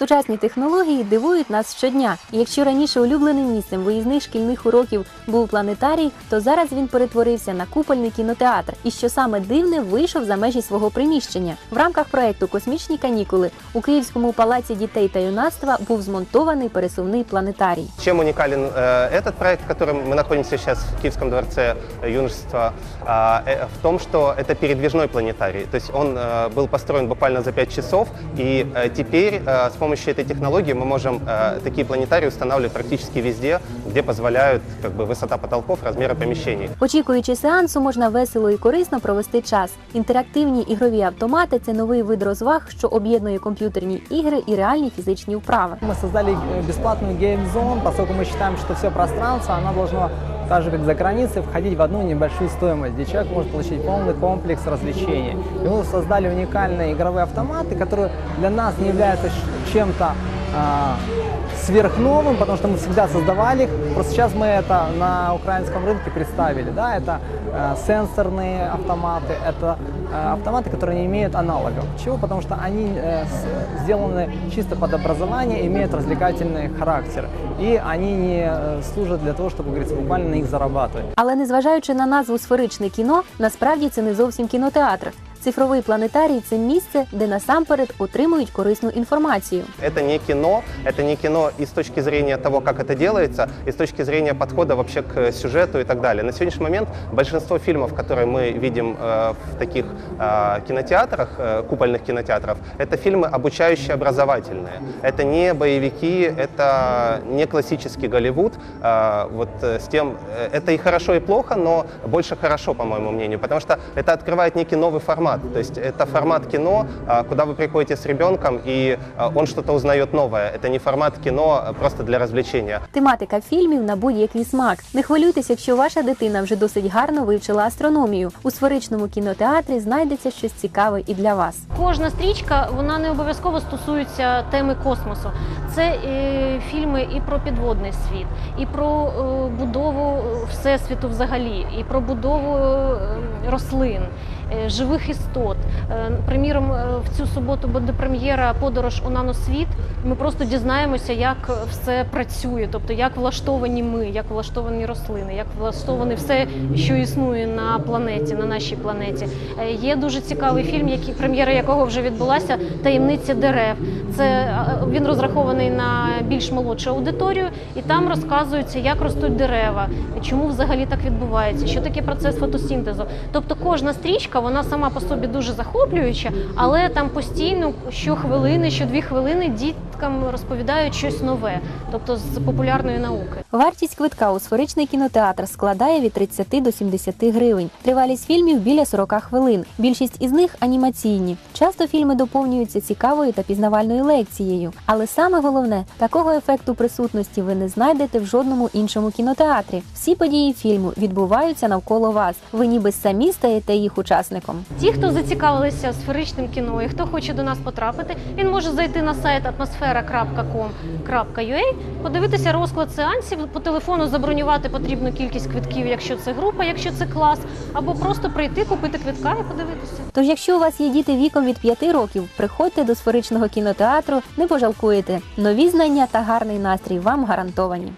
Сучасні технології дивують нас щодня. І якщо раніше улюбленим місцем виїзних шкільних уроків був планетарій, то зараз він перетворився на купольний кінотеатр. І що саме дивне, вийшов за межі свого приміщення. В рамках проекту Космічні канікули у Київському палаці дітей та юнацтва був змонтований пересувний планетарій. Чем уникален э, этот проект, в котором мы находимся сейчас в Киевском дворце юношества, а, э, в том, что это передвижной планетарий. То есть он э, был построен буквально за 5 часов, и э, теперь э, с помощью этой технологии мы можем э, такие планетарии устанавливать практически везде, где позволяют как бы, высота потолков, размеры помещений. Очікуючи сеансу, можна весело і корисно провести час. Інтерактивні ігрові автомати це новий вид розваг, що об'єднує комп'ютерні ігри і реальні фізичні вправи. Мы создали э, бесплатную гейм-зон, поскольку мы считаем, что все пространство, оно должно, так же как за границей, входить в одну небольшую стоимость, где человек может получить полный комплекс развлечений. И мы создали уникальные игровые автоматы, которые для нас не являются ш- чем-то а, сверхновым, потому что мы всегда создавали их. Просто сейчас мы это на украинском рынке представили. Да? Это э, сенсорные автоматы, это э, автоматы, которые не имеют аналогов. Чего? Потому что они э, с- сделаны чисто под образование, имеют развлекательный характер. И они не э, служат для того, чтобы, как говорится, буквально на них зарабатывать. Але незважаючи на назву сферичне кіно, насправді це не зовсім кінотеатр. Цифровий планетарій це місце, де насамперед отримують корисну інформацію. Это не кино, это не кино и с точки зрения того, как это делается, и с точки зрения подхода вообще к сюжету и так далее. На сегодняшний момент большинство фильмов, которые мы видим э, в таких э, кинотеатрах, э, купольных кинотеатров, это фильмы обучающие, образовательные. Это не боевики, это не классический Голливуд. Э, вот э, с тем, э, это и хорошо, и плохо, но больше хорошо, по моему мнению, потому что это открывает некий новый формат. То есть это формат кино, а, куда вы приходите с ребенком, и а, он что-то узнает новое. Это не формат кино а, просто для развлечения. Тематика фільмів на будь-який смак. Не хвилюйтесь, якщо ваша дитина вже досить гарно вивчила астрономію. У сферичному кінотеатрі знайдеться щось цікаве і для вас. Кожна стрічка вона не обов'язково стосується теми космосу. Це е, фільми і про підводний світ, і про е, будову всесвіту взагалі, і про будову е, рослин, е, живих істот. Е, приміром, е, в цю суботу буде прем'єра Подорож у наносвіт. Ми просто дізнаємося, як все працює, тобто як влаштовані ми, як влаштовані рослини, як влаштовані все, що існує на планеті, на нашій планеті. Е, Є дуже цікавий фільм, який прем'єра якого вже відбулася Таємниця дерев. Це е, він розрахований на більш молодшу аудиторію, і там розказується, як ростуть дерева, чому взагалі так відбувається, що таке процес фотосінтезу. Тобто кожна стрічка вона сама по собі дуже захоплююча, але там постійно щохвилини, щодві хвилини діткам розповідають щось нове, тобто з популярної науки. Вартість квитка у сферичний кінотеатр складає від 30 до 70 гривень. Тривалість фільмів біля 40 хвилин. Більшість із них анімаційні. Часто фільми доповнюються цікавою та пізнавальною лекцією. Але саме головне, такого ефекту присутності ви не знайдете в жодному іншому кінотеатрі. Всі події фільму відбуваються навколо вас. Ви ніби самі стаєте їх учасником. Ті, хто зацікавилися сферичним кіно і хто хоче до нас потрапити, він може зайти на сайт атмосфера.com.ua, подивитися розклад сеансів, по телефону забронювати потрібну кількість квитків, якщо це група, якщо це клас, або просто прийти, купити квитка і подивитися. Тож, якщо у вас є діти віком від 5 років, приходьте до сферичного кінотеатру, не пожалкуєте. Нові знання та гарний настрій вам гарантовані.